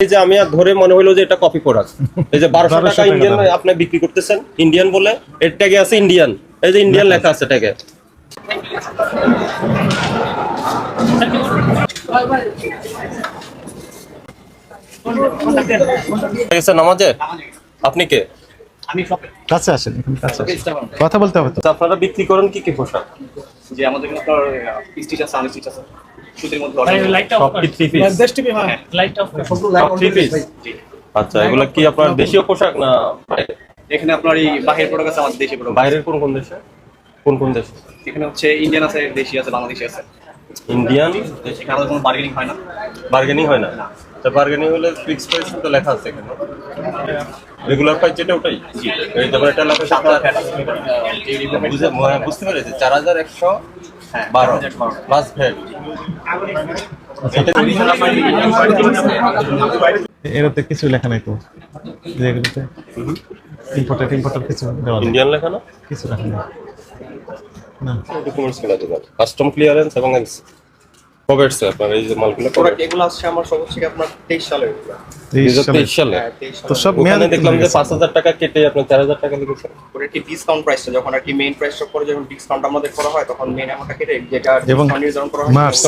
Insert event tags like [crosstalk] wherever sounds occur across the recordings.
এই যে আমি আর ধরে মনে হলো যে এটা কপি প্রোডাক্ট [laughs] এই যে বারোশো টাকা ইন্ডিয়ান আপনি বিক্রি করতেছেন ইন্ডিয়ান বলে এর ট্যাগে আছে ইন্ডিয়ান এই যে ইন্ডিয়ান লেখা আছে ট্যাগে নামাজে? আপনি কে? কাছে আসেন কাছে কথা বলতে হবে আপনারা বিক্রি করেন কি কি পোশাক? যে আমাদের এখানে স্টিচ আছে আনস্টিচ আছে। সুতির মধ্যে আচ্ছা এগুলো কি আপনার দেশীয় পোশাক না এখানে আপনার এই বাহিরের প্রোডাক্ট আছে আমাদের দেশি প্রোডাক্ট বাইরের কোন কোন দেশে? কোন কোন দেশে? এখানে হচ্ছে ইন্ডিয়ান আছে দেশি আছে বাংলাদেশি আছে। ইন্ডিয়ান আমাদের কোনো বার্গেনিং হয় না। বার্গেনিং হয় না? তো বার্গেনিং হলে ফিক্স প্রাইস তো লেখা আছে এখানে। রেগুলার প্রাইস যেটা ওটাই? এই যেমন এটা লেখা সাত বুঝে বুঝতে পেরেছি চার হাজার একশো বারো প্লাস ভ্যাট এরতে কিছু লেখা নাই তো। যেগুলোতে ইম্পোর্টেড ইম্পোর্টেড কিছু দেওয়া ইন্ডিয়ান লেখা না? কিছু লেখা না। ডকুমেন্টসগুলো কাস্টম ক্লিয়ারেন্স এবং কবে আপনার এই যে মালগুলো কবে প্রোডাক্ট এগুলো আসছে আমার হচ্ছে আপনার তেইশ সালের এগুলো। দুই তেইশ হাজার সালে তেইশ সালে। হ্যাঁ, তো সব দেখলাম যে চলে পাঁচ গেছে। হাজার টাকা কেটে আপনার চার হাজার টাকা লিখেছেন ওটা কি ডিসকাউন্ট প্রাইস যখন আর কি মেইন প্রাইসটা পরে যখন ডিসকাউন্ট আমাদের করা হয় তখন মেইন অ্যামাউন্টটা কেটে যেটা নির্ধারণ করা হয়। মার্চ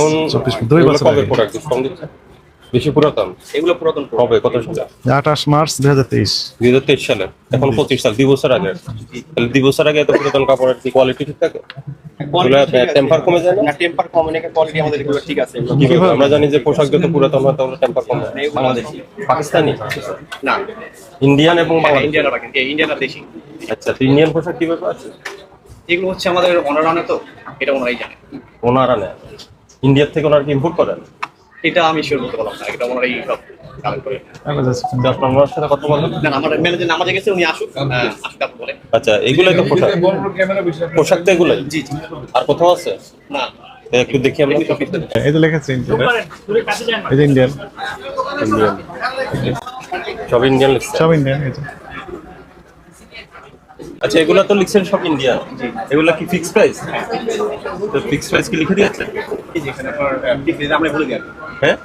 এগুলো বছর কবে প্রোডাক্ট ডিসকাউন্ট দিচ্ছে? বেশি পুরাতন? এগুলো পুরাতন। কবে কত সালে? আঠাশ মার্চ দুই হাজার তেইশ। দুই হাজার তেইশ সালে? এখন পঁচিশ সাল দুই বছর আগে। তাহলে দুই বছর আগে এত পুরাতন কাপড়ের কি কোয়ালিটি ঠিক থাকে? Quality এগুলো ঠিক আছে। টেম্পার কমে যায় না? না টেম্পার কমে নাকি কোয়ালিটি আমাদের এগুলো ঠিক আছে। আমরা জানি যে পোশাক যত পুরাতন হয় তাহলে টেম্পার কমে। বাংলাদেশি। পাকিস্তানি? না। ইন্ডিয়ান এবং দেশি। আচ্ছা তো ইন্ডিয়ান পোশাক কীভাবে আছে? এগুলো হচ্ছে আমাদের তো এটা ওনারাই জানে ওনারা নেয় ইন্ডিয়ার থেকে ওনারা কি ইম্পোর্ট করেন? এটা আমি শিওর বলতে পারলাম না এটা ওনারাই সব কালেক্ট করে। আগে যাচ্ছে। তো আপনার ওনার সাথে কথা বলেন। না আমার ম্যানেজার নামাজে গেছে উনি আসুক বলে আচ্ছা এগুলাই তো পোশাক। পোশাক তো এগুলাই? জি জি। আর কোথাও আছে? না। একটু দেখি আমরা। এই তো লেখেছে ইন্ডিয়ান এই যে ইন্ডিয়ান ইন্ডিয়ান সব ইন্ডিয়ান লিখছে? সব ইন্ডিয়ান এই আচ্ছা এগুলা তো লিখছেন সব ইন্ডিয়ান এগুলা কি ফিক্স প্রাইস তো ফিক্স প্রাইস কি লিখে দিয়েছে এই এখানে আপনার আমরা বলে দিই আর কি। হ্যাঁ?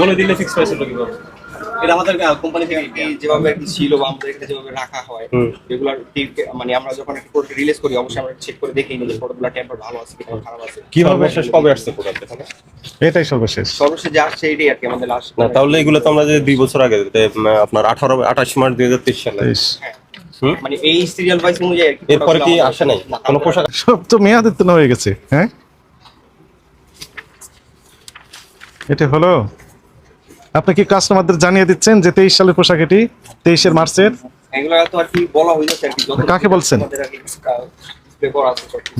বলে দিলে ফিক্স প্রাইস হলো কীভাবে? এটা আমাদের কোম্পানি থেকে যেভাবে কি ছিল বা আমাদের এখানে যেভাবে রাখা হয়। রেগুলার মানে আমরা যখন একটা প্রোডাক্ট রিলিজ করি অবশ্যই আমরা চেক করে দেখি যে প্রোডাক্টগুলো টেম্পার ভালো আছে কিনা খারাপ আছে। কীভাবে কবে আসছে প্রোডাক্ট এটাই সর্বশেষ। সর্বশেষ যে আসছে এটাই আর কি আমাদের লাস্ট না তাহলে এগুলো তো আমরা যে দুই বছর আগে আপনার আঠারো আঠাশ মার্চ দুই হাজার তেইশ সালে। তেইশ। মানে এই সিরিয়াল ওয়াইজ অনুযায়ী এরপরে কি আসে নাই? না, কোনো পোশাক? সব তো মেয়াদ উত্তীর্ণ হয়ে গেছে হ্যাঁ? এটা হলো আপনি কি কাস্টমারদের জানিয়ে দিচ্ছেন যে তেইশ সালের পোশাক এটি তেইশের মার্চের। এগুলো তো আর কি বলা হয়ে আর কি যত- কাকে বলছেন?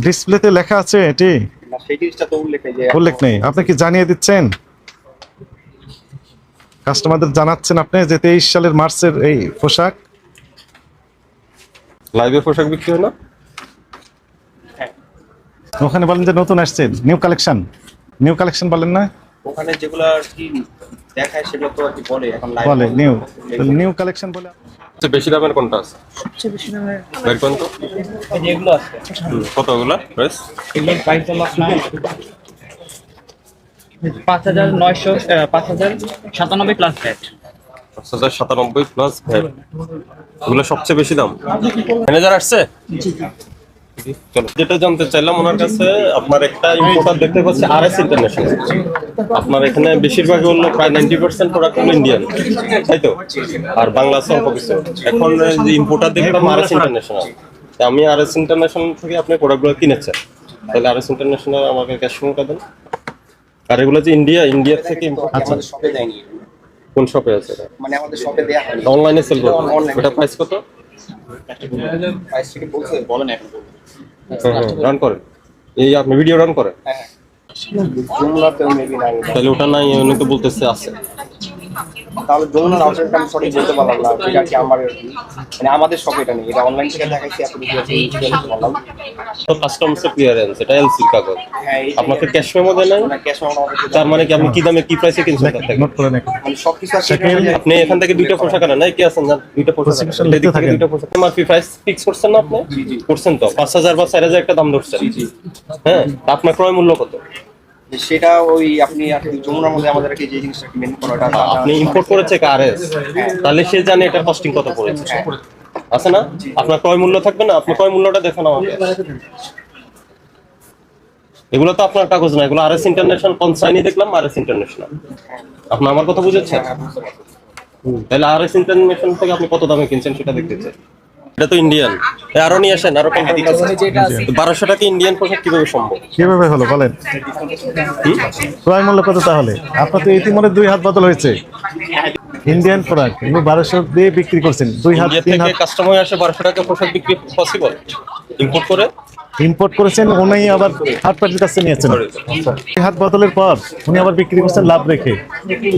ডিসপ্লেতে লেখা আছে এটি? না, সেই জিনিসটা তো উল্লেখ নেই যে উল্লেখ নেই। আপনি কি জানিয়ে দিচ্ছেন? কাস্টমারদের জানাচ্ছেন আপনি যে তেইশ সালের মার্চের এই পোশাক? লাইভে পোশাক বিক্রি হলো? ওখানে বলেন যে নতুন আসছে নিউ কালেকশন নিউ কালেকশন বলেন না? ওখানে যেগুলো আর কি দেখায় সেগুলো তো আর কি বলে এখন live বলে। নিউ নিউ কালেকশন বলে সবচেয়ে বেশি দামের কোনটা আছে? বের করেন তো। এগুলো আছে। হুম, কত প্রাইস এগুলোর প্রাইস হলো আপনার পাঁচ হাজার নয়শো পাঁচ হাজার সাতানব্বই প্লাস ভ্যাট পাঁচ হাজার সাতানব্বই প্লাস ভ্যাট এগুলো সবচেয়ে বেশি দাম। ম্যানেজার আসছে? চলো। যেটা জানতে চাইলাম ওনার কাছে আপনার একটা ইম্পোর্টার দেখতে পাচ্ছি আর এস ইন্টারন্যাশনাল আপনার এখানে বেশিরভাগই হলো প্রায় নাইনটি পার্সেন্ট প্রোডাক্ট হলো ইন্ডিয়ান তাই তো? আর বাংলা আছে অল্প কিছু। এখন যে ইম্পোর্টার দেখলাম আর এস ইন্টারন্যাশনাল আমি আর এস ইন্টারন্যাশনাল থেকে আপনি প্রোডাক্টগুলো কিনেছেন। তাহলে আর এস ইন্টারন্যাশনাল আমাকে ক্যাশ মেমোটা দেন। আর এগুলো যে ইন্ডিয়া ইন্ডিয়া থেকে আমাদের শপে দেয়নি। কোন শপে আছে মানে আমাদের শপে দেয়া হয়নি। অনলাইনে সেল করতে. ওটা প্রাইস কত? প্রাইস থেকে বলছে বলেন এখন। রান করেন। এই আপনি ভিডিও রান করেন। হ্যাঁ তাহলে ওটা নাই উনি তো বলতেছে আছে। তাহলে যমুনার আউটলেটটা আমি সঠিক বলতে পারলাম না এটা কি আমার মানে আমাদের শপে এটা নেই এটা অনলাইন থেকে দেখাইছি আপনি আছে বললাম। তো কাস্টমস ক্লিয়ারেন্স এটা এলসি কাগজ। হ্যাঁ আপনাকে ক্যাশ মেমো দেয় নাই? না ক্যাশ অন আমাদের তার মানে কি আপনি কি দামে কি প্রাইসে কিনছেন তার নোট করে নেন মানে সবকিছু আছে আপনি এখান থেকে দুইটা পোশাক আনেন নাই? কি আছেন? জান দুইটা পোশাক এদিক থেকে থাকেন। দুইটা পোশাক এমআরপি প্রাইস ফিক্স করছেন না আপনি? করছেন তো। পাঁচ হাজার বা চার হাজার একটা দাম ধরছেন। হ্যাঁ তা আপনার ক্রয় মূল্য কত? সেটা ওই আপনি যমুনার মধ্যে আমাদেরকে যে জিনিসটা মেন করাটা আপনি ইম্পোর্ট করেছে আরএস তাহলে সে জানে এটা কস্টিং কত পড়েছে। আছে না? আপনার ক্রয় মূল্য থাকবে না? আপনি ক্রয় মূল্যটা দেখান আমাকে। এগুলো তো আপনার কাগজ না এগুলো আরএস ইন্টারন্যাশনাল কনসাইনি দেখলাম আরএস ইন্টারন্যাশনাল আপনি আমার কথা বুঝেছেন? হুম, তাহলে আরএস ইন্টারন্যাশনাল থেকে আপনি কত দামে কিনছেন সেটা দেখতে চাই। এটা তো ইন্ডিয়ান আরও নিয়ে আসেন আরও বারোশো টাকা ইন্ডিয়ান পোশাক কীভাবে সম্ভব? কীভাবে হলো বলেন? ক্রয় মূল্য কত তাহলে? আপনার তো ইতিমধ্যে দুই হাত বদল হয়েছে। ইন্ডিয়ান প্রোডাক্ট উনি বারোশো দিয়ে বিক্রি করছেন। দুই হাত তিন হাত। কাস্টমার আসে বারোশো টাকা পোশাক বিক্রি পসিবল ইম্পোর্ট করে? ইম্পোর্ট করেছেন উনি আবার থার্ড পার্টির কাছে নিয়েছেন হাত বদলের পর উনি আবার বিক্রি করছেন লাভ রেখে।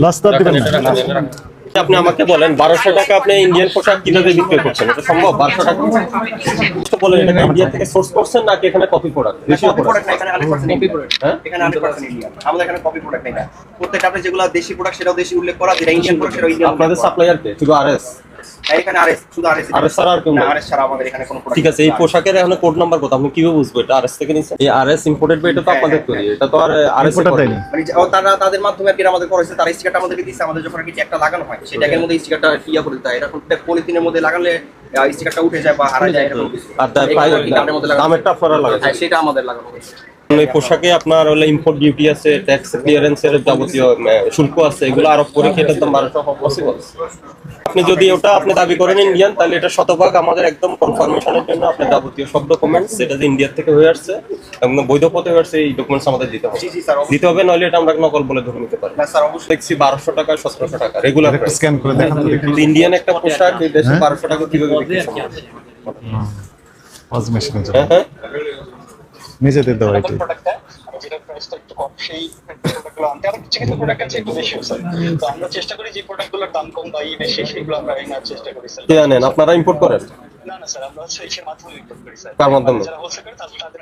লস তো দিবেন আপনি আমাকে বলেন বারোশো টাকা আপনি ইন্ডিয়ান পোশাক কীভাবে বিক্রি করছেন? এটা সম্ভব? বারোশো টাকা? বলেন এটা ইন্ডিয়া থেকে সোর্স করছেন নাকি এখানে কপি প্রোডাক্ট দেশীয় প্রোডাক্ট প্রোডাক্ট না এখানে 100% ইন্ডিয়ান হ্যাঁ? এখানে 100% ইন্ডিয়ান আমাদের এখানে কপি প্রোডাক্ট নেই না প্রত্যেকটা আপনি যেগুলো দেশি প্রোডাক্ট সেটাও দেশি উল্লেখ করা আপনাদের সাপ্লাইয়ার কে? শুধু আরএস এখানে আরএস শুধু আরএস RS ছাড়া আর কেউ নেই? আরএস ছাড়া আমাদের এখানে কোনো ঠিক আছে এই পোশাকের এখন কোড নাম্বার কত আপনি কীভাবে বুঝব এটা? আরএস থেকে নিছেন এই আরএস ইম্পোর্টেড বা এটা তো আপনাদের তৈরি। এটা তো আর আরএস ইম্পোর্টার দেয়নি। মানে তারা তাদের মাধ্যমে আর আমাদের করেছে তারা স্টিকারটা আমাদেরকে দিচ্ছে আমাদের যখন কি একটা লাগানো হয় সেই মধ্যে স্টিকারটা ইয়া করে দেয়? এরকম পলিথিনের মধ্যে লাগালে স্টিকারটা উঠে যায় বা হারা যায় এরকম কিছু। আর দামেরটা আপনারা লাগাচ্ছেন হ্যাঁ, সেটা আমাদের লাগানো হয়েছে। এই পোশাকে আপনার হলে ইম্পোর্ট ডিউটি আছে ট্যাক্স ক্লিয়ারেন্সের যাবতীয় শুল্ক আছে এগুলো আরোপ করে কি দাম বারোশো পসিবল আপনি যদি ওটা আপনি দাবি করেন ইন্ডিয়ান তাহলে এটা শতভাগ আমাদের একদম কনফার্মেশনের জন্য আপনার যাবতীয় সব ডকুমেন্টস সেটা যে ইন্ডিয়া থেকে হয়ে আসছে একদম বৈধ পথে হয়ে আসছে এই ডকুমেন্টস আমাদের দিতে হবে। দিতে হবে নইলে এটা আমরা নকল বলে ধরে নিতে পারি। না স্যার অবশ্যই। দেখছি বারোশো টাকা সতেরোশো টাকা রেগুলার একটু স্ক্যান করে দেখান ইন্ডিয়ান একটা পোশাক এই দেশে বারোশো টাকা কীভাবে বিক্রি সম্ভব? ওয়াজ মেশিনে হ্যাঁ হ্যাঁ নিজেদের দেওয়া এটি প্রোডাক্টটা যেটা প্রাইসটা একটু কম সেই প্রোডাক্টগুলো আনতে। আবার কিছু কিছু প্রোডাক্ট আছে একটু বেশি স্যার তো আমরা চেষ্টা করি যে প্রোডাক্টগুলোর দাম কম বা ই বেশি সেগুলো আমরা এনার চেষ্টা করি স্যার কে আনেন? আপনারা ইম্পোর্ট করেন? না না স্যার আমরা হচ্ছে ইসের মাধ্যমে ইম্পোর্ট করি স্যার মাধ্যমে? যারা হোলসেল করে তাদের তাদের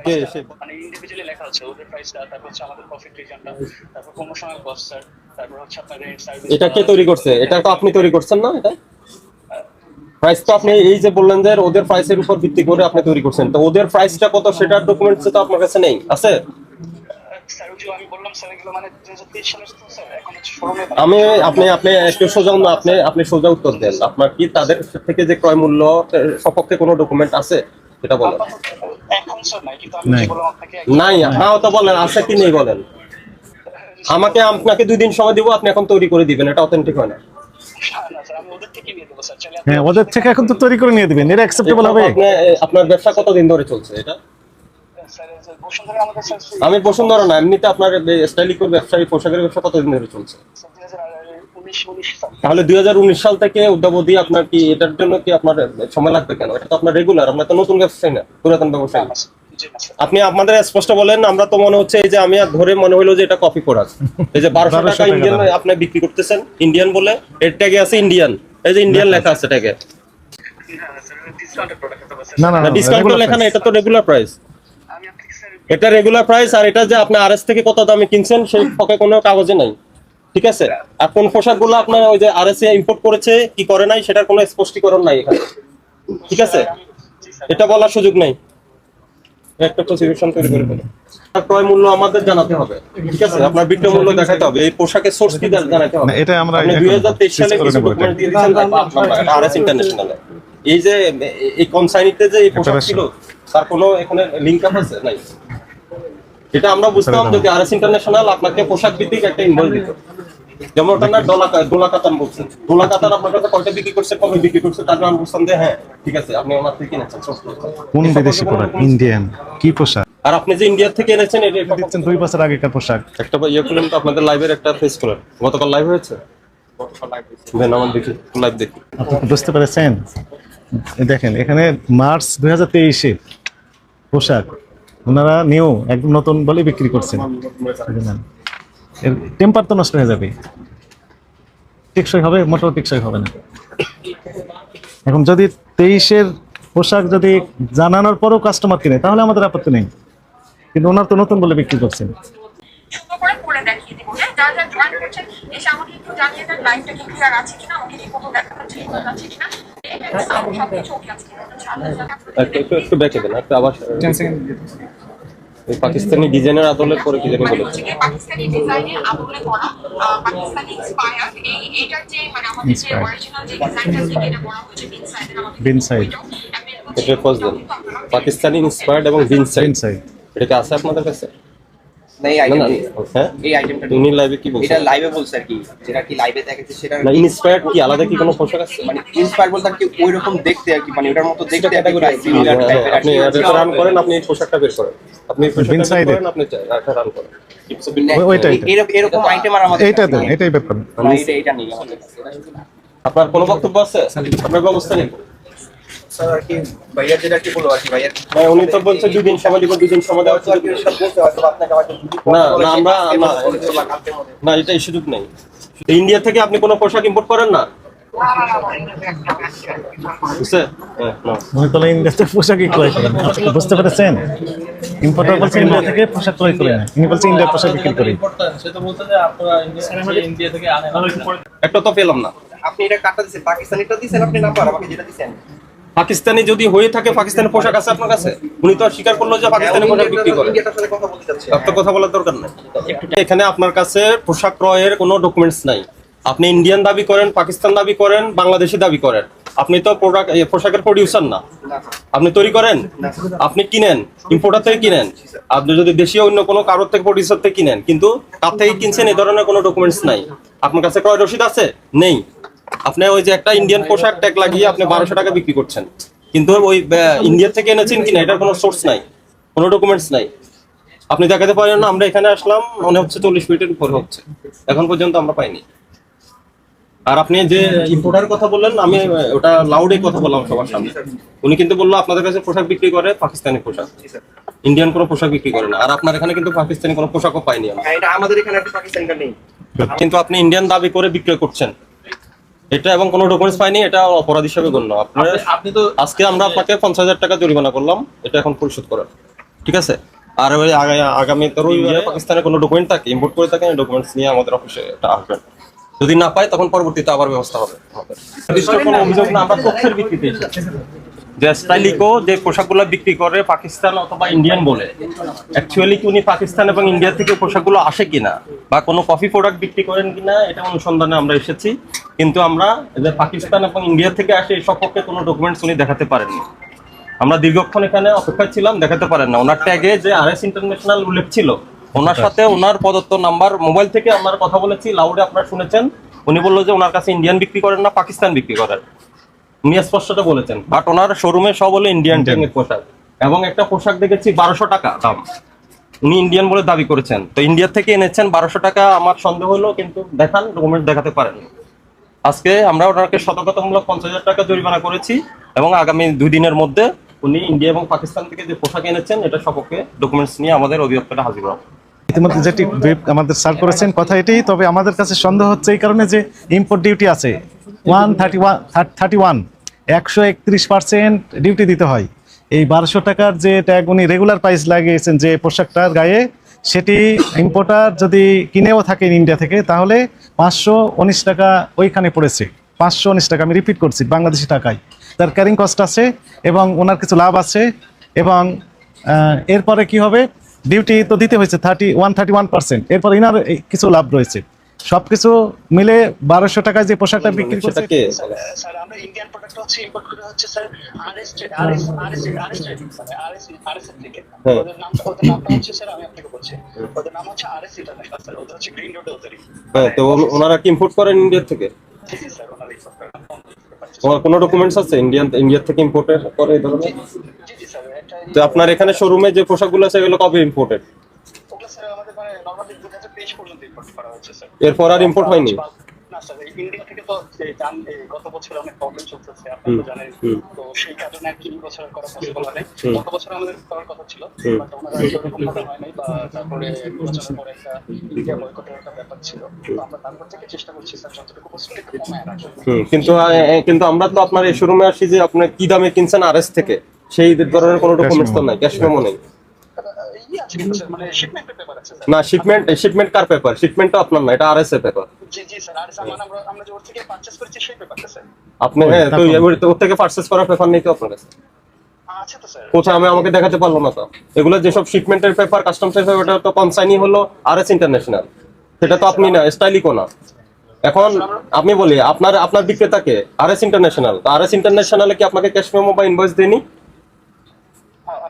মানে ইন্ডিভিজুয়ালি লেখা আছে ওদের প্রাইসটা তারপর হচ্ছে আমাদের প্রফিট রিজনটা তারপর প্রমোশনাল কস্ট স্যার তারপর হচ্ছে আপনার রেন্ট সার্ভিস এটা কে তৈরি করছে? এটা তো আপনি তৈরি করছেন না এটা? প্রাইস তো আপনি এই যে বললেন যে ওদের প্রাইসের উপর ভিত্তি করে আপনি তৈরি করছেন। তো ওদের প্রাইসটা কত সেটার ডকুমেন্টস তো আপনার কাছে নেই। আছে? স্যার ওই যে আমি বললাম স্যার এগুলো মানে আমি আপনি আপনি একটু সোজা না আপনি আপনি সোজা উত্তর দেন। আপনার কি তাদের থেকে যে ক্রয় মূল্য সপক্ষে কোনো ডকুমেন্ট আছে? সেটা বলেন। নাই নাই। যে নাই হ্যাঁ তো বলেন আছে কি নেই বলেন। আমাকে আপনাকে দুই দিন সময় দিব আপনি এখন তৈরি করে দিবেন এটা অথেন্টিক হয় না। হ্যাঁ ওদের থেকে এখন তো তৈরি করে নিয়ে দিবেন এটা অ্যাকসেপ্টেবল হবে? আপনি- আপনার ব্যবসা কতদিন ধরে চলছে এটা? আমি বসুন্ধরা না এমনিতে আপনার স্টাইলিকোর ব্যবসায়ী পোশাকের ব্যবসা কতদিন ধরে চলছে? দুই হাজার উনিশ সাল তাহলে দুই সাল থেকে উদ্যাবধি আপনার কি এটার জন্য কি আপনার সময় লাগবে কেন? এটা তো আপনার রেগুলার আমরা তো নতুন ব্যবসায়ী না পুরাতন ব্যবসায়ী। আপনি আমাদের স্পষ্ট বলেন আমরা তো মনে হচ্ছে এই যে আমি আর ধরে মনে হলো যে এটা কপি প্রোডাক্ট এই যে বারোশো 1200 টাকা টাকা ইন্ডিয়ান আপনি বিক্রি করতেছেন ইন্ডিয়ান বলে এর ট্যাগে আছে ইন্ডিয়ান এই যে ইন্ডিয়ান লেখা আছে ট্যাগে না না ডিসকাউন্ট লেখা না এটা তো রেগুলার প্রাইস আমি আপনাকে স্যার এটা রেগুলার প্রাইস আর এটা যে আপনি আরএস থেকে কত দামে কিনছেন সেই পকে কোনো কাগজে নাই। ঠিক আছে? আর কোন পোশাকগুলো আপনার ওই যে আরএস এ ইম্পোর্ট করেছে কি করে নাই সেটার কোনো স্পষ্টীকরণ নাই এখানে। ঠিক আছে? এটা বলার সুযোগ নাই। একটা প্রসিকিউশন তৈরি করে ফেলো। ক্রয় মূল্য আমাদের জানাতে হবে ঠিক আছে? আপনার বিক্রয় মূল্য দেখাতে হবে এই পোশাকের সোর্স কি জানাতে হবে? এটা আমরা আপনি 2023 সালে কিছু ডকুমেন্ট দিয়ে দিয়েছেন আরএস ইন্টারন্যাশনালে এই যে এই কনসাইনিতে যে এই পোশাক ছিল তার কোনো এখানে লিংক আপ আছে? নাই। এটা আমরা বুঝতাম যদি আরএস ইন্টারন্যাশনাল আপনাকে পোশাক ভিত্তিক একটা ইনভয়েস দিত। যেমন ওটা না ডোলা কাতান বলছেন ডোলা কাতান আপনার কাছে কয়টা বিক্রি করছে কবে বিক্রি করছে তার নাম বুঝতাম যে হ্যাঁ ঠিক আছে আপনি আমার থেকে কিনেছেন। কোন বিদেশি প্রোডাক্ট ইন্ডিয়ান কি পোশাক? আর আপনি যে ইন্ডিয়া থেকে এনেছেন এটা দিচ্ছেন দুই বছর আগেকার পোশাক। একটা ইয়ে করলেন তো আপনাদের লাইভের একটা ফেস করেন গতকাল লাইভ হয়েছে? দেন আমার দেখি লাইভ দেখি। আপনি কি বুঝতে পেরেছেন? দেখেন এখানে মার্চ দুই হাজার তেইশে পোশাক ওনারা নিউ একদম নতুন বলে বিক্রি করছেন। এর টেম্পার তো নষ্ট হয়ে যাবে। টেকসই হবে মোটেও টেকসই হবে না। এখন যদি তেইশের পোশাক যদি জানানোর পরও কাস্টমার কিনে তাহলে আমাদের আপত্তি নেই। কিন্তু ওনার তো নতুন বলে বিক্রি করছেন। হ্যাঁ? একটু জানিয়ে দেন আবার পাকিস্তানি ডিজাইনের আদলের পরে কি জানি মানে বলেছে পাকিস্তানি ডিজাইনের আদলে করা পাকিস্তানি ইন্সপায়ার এই এটার যে মানে আমাদের যে অরিজিনাল যে ডিজাইনটা থেকে এটা হয়েছে বিন আমাদের ছিল। এটা দেন পাকিস্তানি ইন্সপায়ার্ড এবং ভিনসাইড ইনসাইড এটা কি আছে আপনাদের কাছে? না এই আইটেম হ্যাঁ? এই আইটেমটা উনি লাইভে কি বলছেন? এটা লাইভে বলছে আর কি যেটা কি লাইভে দেখাচ্ছে সেটা না ইন্সপায়ার্ড কি? আলাদা কি কোনো পোশাক আছে? মানে ইন্সপায়ার বলতে কি ওই রকম দেখতে আর কি মানে ওটার মতো দেখতে আর কি প্রায় সিমিলার টাইপের আপনি এটা রান করেন আপনি এই পোশাকটা বের করেন। আপনি পোশাকটা বের করেন আপনি রান করেন। ওই- ওইটা, ওইটা। এরকম আইটেম আর আমাদের এইটা দেন এটাই ব্যাপার না, এটা এটা নেই আমাদের আপনার কোনো বক্তব্য আছে? আপনার ব্যবস্থা নেই স্যার আর কি ভাইয়া যেটা কি বলব আর কি ভাইয়া হ্যাঁ, উনি তো বলছে দুই দিন সময় দিব দুই দিন সময় দেওয়ার আর কি সব বলতে হয়তো আপনাকে হয়তো না, না, আমরা- না, মধ্যে বলেছে বা কালকের মধ্যে। না এটা সুযোগ নেই। ইন্ডিয়া থেকে আপনি কোনো পোশাক ইম্পোর্ট করেন না? হ্যাঁ, বুঝতে পেরেছেন? ইম্পোর্টার বলছে ইন্ডিয়া থেকে পোশাক ক্রয় করে না ইনি বলছে ইন্ডিয়ার পোশাক বিক্রি করি। সে তো বলতে যে আপনারা ইন্ডিয়া- ইন্ডিয়া থেকে আনেন। একটা তো পেলাম না। আপনি এটা কাটটা দিচ্ছেন পাকিস্তানিটা দিচ্ছেন আপনি নাম্বার আমাকে যেটা দিচ্ছেন পাকিস্তানি যদি হয়ে থাকে পাকিস্তানি পোশাক আছে আপনার কাছে? উনি তো স্বীকার করল যে পাকিস্তানি পোশাক বিক্রি করে। তার কথা বলার দরকার নাই। এখানে আপনার কাছে পোশাক ক্রয়ের কোনো ডকুমেন্টস নাই। আপনি ইন্ডিয়ান দাবি করেন পাকিস্তান দাবি করেন বাংলাদেশি দাবি করেন। আপনি তো প্রোডাক্ট পোশাকের প্রডিউসার না। আপনি তৈরি করেন? আপনি কিনেন? ইম্পোর্টার থেকে কিনেন? আপনি যদি দেশীয় অন্য কোনো কারোর থেকে প্রডিউসার থেকে কিনেন কিন্তু তার থেকে কিনছেন এই ধরনের কোনো ডকুমেন্টস নাই। আপনার কাছে ক্রয় রসিদ আছে? নেই। আপনি ওই যে একটা ইন্ডিয়ান পোশাক ট্যাগ লাগিয়ে আপনি বারোশো টাকা বিক্রি করছেন। কিন্তু ওই ইন্ডিয়া থেকে এনেছেন কিনা এটার কোনো সোর্স নাই কোনো ডকুমেন্টস নাই। আপনি দেখাতে পারেন না আমরা এখানে আসলাম মনে হচ্ছে চল্লিশ মিনিটের উপরে হচ্ছে। এখন পর্যন্ত আমরা পাইনি। আর আপনি যে ইম্পোর্টার কথা বললেন আমি ওটা লাউডে কথা বললাম সবার সামনে। উনি কিন্তু বলল আপনাদের কাছে পোশাক বিক্রি করে পাকিস্তানি পোশাক। ইন্ডিয়ান কোনো পোশাক বিক্রি করে না। আর আপনার এখানে কিন্তু পাকিস্তানি কোনো পোশাকও পাইনি আমাদের এখানে কিন্তু আপনি ইন্ডিয়ান দাবি করে বিক্রয় করছেন। এটা এবং কোনো ডকুমেন্টস পাইনি এটা অপরাধ হিসেবে গণ্য। আপনার আপনি তো আজকে আমরা আপনাকে পঞ্চাশ হাজার টাকা জরিমানা করলাম এটা এখন পরিশোধ করেন ঠিক আছে? আর ওই আগামী তো রবিবারে পাকিস্তানের কোনো ডকুমেন্ট থাকে ইম্পোর্ট করে থাকেন ডকুমেন্টস নিয়ে আমাদের অফিসে এটা আসবেন যদি না পায় তখন পরবর্তীতে আবার ব্যবস্থা হবে। আমাদের। কোনো অভিযোগ না আমরা তথ্যের ভিত্তিতে। যে স্টাইলিকো যে পোশাকগুলো বিক্রি করে পাকিস্তান অথবা ইন্ডিয়ান বলে অ্যাকচুয়ালি কি উনি পাকিস্তান এবং ইন্ডিয়া থেকে পোশাকগুলো আসে কিনা বা কোনো কফি প্রোডাক্ট বিক্রি করেন কিনা এটা অনুসন্ধানে আমরা এসেছি। কিন্তু আমরা যে পাকিস্তান এবং ইন্ডিয়া থেকে আসে এই সম্পর্কে কোনো ডকুমেন্টস উনি দেখাতে পারেননি। আমরা দীর্ঘক্ষণ এখানে অপেক্ষায় ছিলাম দেখাতে পারেন না। ওনার ট্যাগে যে আর এস ইন্টারন্যাশনাল উল্লেখ ছিল ওনার সাথে ওনার প্রদত্ত নাম্বার মোবাইল থেকে আমরা কথা বলেছি লাউডে আপনারা শুনেছেন। উনি বলল যে ওনার কাছে ইন্ডিয়ান বিক্রি করেন না পাকিস্তান বিক্রি করেন। উনি স্পষ্টত বলেছেন। বাট ওনার শোরুমে সব হলো ইন্ডিয়ান ট্যাগের পোশাক। এবং একটা পোশাক দেখেছি বারোশো টাকা দাম। উনি ইন্ডিয়ান বলে দাবি করেছেন। তো ইন্ডিয়া থেকে এনেছেন বারোশো টাকা আমার সন্দেহ হলো কিন্তু দেখান ডকুমেন্ট দেখাতে পারেন। আজকে আমরা ওনাকে সতর্কতামূলক পঞ্চাশ হাজার টাকা জরিমানা করেছি এবং আগামী দুই দিনের মধ্যে উনি ইন্ডিয়া এবং পাকিস্তান থেকে যে পোশাক এনেছেন এটা সপক্ষে ডকুমেন্টস নিয়ে আমাদের অধিদপ্তরে হাজির হন ইতিমধ্যে যেটি আমাদের স্যার করেছেন কথা এটাই তবে আমাদের কাছে সন্দেহ হচ্ছে এই কারণে যে ইম্পোর্ট ডিউটি আছে। One thirty one thirty one একশো একত্রিশ পার্সেন্ট ডিউটি দিতে হয়। এই বারোশো টাকার যে ট্যাগ উনি রেগুলার প্রাইস লাগিয়েছেন যে পোশাকটার গায়ে, সেটি ইম্পোর্টার যদি কিনেও থাকেন ইন্ডিয়া থেকে, তাহলে পাঁচশো উনিশ টাকা ওইখানে পড়েছে। পাঁচশো উনিশ টাকা, আমি রিপিট করছি, বাংলাদেশি টাকায়। তার ক্যারিং কস্ট আছে এবং ওনার কিছু লাভ আছে এবং এরপরে কি হবে? ডিউটি তো দিতে হয়েছে thirty one thirty one percent এরপর ইনার কিছু লাভ রয়েছে। সবকিছু মিলে বারোশো টাকায় যে পোশাকটা বিক্রি করছে স্যার আমরা ইন্ডিয়ান প্রোডাক্ট হচ্ছে ইম্পোর্ট করে হচ্ছে sir RS RS RS RS মানে আরএস আরএস থেকে হ্যাঁ। ওদের নামটা ওদের নামটা হচ্ছে স্যার আমি আপনাকে বলছি ওদের নাম হচ্ছে আরএস ইন্টারন্যাশনাল স্যার ওদের হচ্ছে গ্রিন রোড ওদেরই হ্যাঁ তো ওনারা কি ইম্পোর্ট করেন ইন্ডিয়া থেকে? জি স্যার ওনার সফটওয়্যার ওনার কোনো ডকুমেন্টস আছে ইন্ডিয়ান ইন্ডিয়া থেকে ইম্পোর্টেড করে এই ধরনের? জি জি স্যার এটা তো আপনার এখানে শোরুমে যে পোশাকগুলো আছে এগুলো কবে ইম্পোর্টেড এরপর আর import হয়নি? না ইন্ডিয়া থেকে তো এই জান এই গত বছর অনেক প্রবলেম চলতেছে আপনি তো জানেন। তো সেই কারণে আর কি বছর করা পসিবল হয় নাই গত বছর আমাদের করার কথা ছিল বাট ওনারা সেরকম ভাবে হয় নাই বা তারপরে বছরের পরে একটা ইন্ডিয়া বয়কটের একটা ব্যাপার ছিল। তো আমরা তারপর থেকে চেষ্টা করছি স্যার যতটুকু পসিবল একটু কমায় রাখার কিন্তু কিন্তু আমরা তো আপনার এই শোরুমে আসি যে আপনার কি দামে কিনছেন আরএস থেকে? সেই ধরনের কোনো ডকুমেন্টস তো নাই ক্যাশ মেমো নেই। না শিপমেন্ট শিপমেন্ট কার পেপার শিপমেন্টটা আপনার না এটা আরএস এর পেপার জি জি স্যার আর আমরা আমরা আমরা যে ওর থেকে পারচেজ করেছি সেই ব্যাপারটা স্যার আপনি হ্যাঁ তো ওর- ওর থেকে পারচেজ করার পেপার নেই তো আপনার কাছে? তো কোথায় আমি আমাকে দেখাতে পারল না তো। এগুলো যেসব শিপমেন্টের পেপার কাস্টমসের পেপার ওটা তো কনসাইনি হলো আর এস ইন্টারন্যাশনাল সেটা তো আপনি না স্টাইলিকো না। এখন আমি বলি আপনার আপনার বিক্রেতাকে R S international R S ইন্টারন্যাশনালে কি আপনাকে ক্যাশ মেমো বা ইনভয়েস দেয়নি?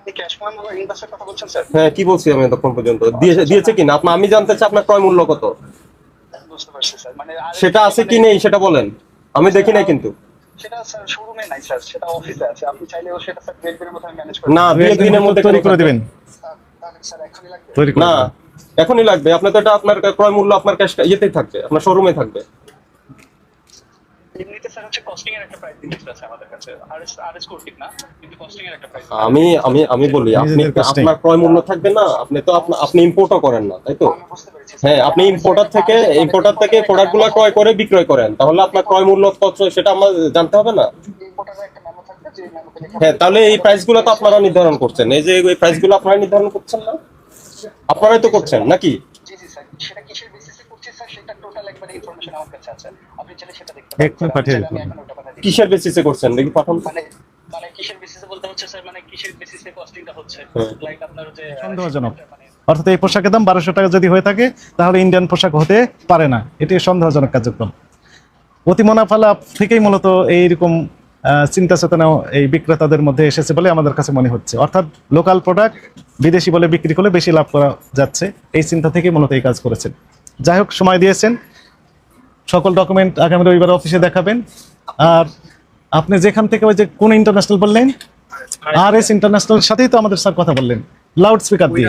আপনি ক্যাশ ইনভেস্টের কথা বলছেন স্যার হ্যাঁ কি বলছি আমি এতক্ষণ পর্যন্ত? দিয়েছে কিনা? আপনার আমি জানতে চাই আপনার ক্রয় মূল্য কত? বুঝতে পারছি স্যার মানে সেটা আছে কি নেই সেটা বলেন। আমি দেখি নাই কিন্তু। সেটা স্যার শোরুমে নাই স্যার সেটা অফিসে আছে। আপনি চাইলেও সেটা স্যার দুই একদিনের মধ্যে ম্যানেজ করে না দু দুই একদিনের একদিনের মধ্যে তৈরি করে দিবেন। স্যার এখনই লাগবে। না এখনই লাগবে। আপনার তো এটা আপনার ক্রয় মূল্য আপনার ক্যাশ ইয়েতেই থাকবে আপনার শোরুমে থাকবে। এমনিতে স্যার হচ্ছে কস্টিং এর একটা প্রাইস লিস্ট আছে আমাদের কাছে। আরএস আরএস কোড না? কিন্তু কস্টিং এর একটা প্রাইস আমি আমি আমি বলি আপনি। আপনার ক্রয় মূল্য থাকবে না আপনি তো আপনি ইম্পোর্টও করেন না তাই তো? হ্যাঁ আপনি ইম্পোর্টার থেকে ইম্পোর্টার থেকে প্রোডাক্টগুলো ক্রয় করে বিক্রয় করেন তাহলে আপনার ক্রয় মূল্য কত সেটা আমার জানতে হবে না? হ্যাঁ তাহলে এই প্রাইসগুলো তো আপনারা নির্ধারণ করছেন। এই যে এই প্রাইসগুলো আপনারা নির্ধারণ করছেন না? আপনারাই তো করছেন নাকি? জি জি স্যার সেটা কিসের বেসিসে করছে স্যার সেটা টোটাল একবার ইনফরমেশন আমার এক্ষুনি পাঠিয়ে দিতে এখন ওটা পাঠিয়ে দিচ্ছি। কিসের বেসিসে করছেন? দেখি পাঠান মানে মানে কিসের বেসিসে বলতে হচ্ছে স্যার মানে কিসের বেসিসে কস্টিংটা হচ্ছে? হ্যাঁ। লাইক আপনার যে সন্দেহজনক। অর্থাৎ এই পোশাকের দাম বারোশো টাকা যদি হয়ে থাকে তাহলে ইন্ডিয়ান পোশাক হতে পারে না। এটি সন্দেহজনক কার্যক্রম। অতি মুনাফা লাভ থেকেই মূলত এইরকম আহ, চিন্তা চেতনা এই বিক্রেতাদের মধ্যে এসেছে বলে আমাদের কাছে মনে হচ্ছে। অর্থাৎ লোকাল প্রোডাক্ট বিদেশি বলে বিক্রি করলে বেশি লাভ করা যাচ্ছে। এই চিন্তা থেকেই মূলত এই কাজ করেছেন। যাই হোক সময় দিয়েছেন। সকল ডকুমেন্ট আগামী রবিবার অফিসে দেখাবেন। আর আপনি যেখান থেকে ওই যে কোন ইন্টারন্যাশনাল বললেন? আর এস ইন্টারন্যাশনাল সাথেই তো আমাদের স্যার কথা বললেন। লাউড স্পিকার দিয়ে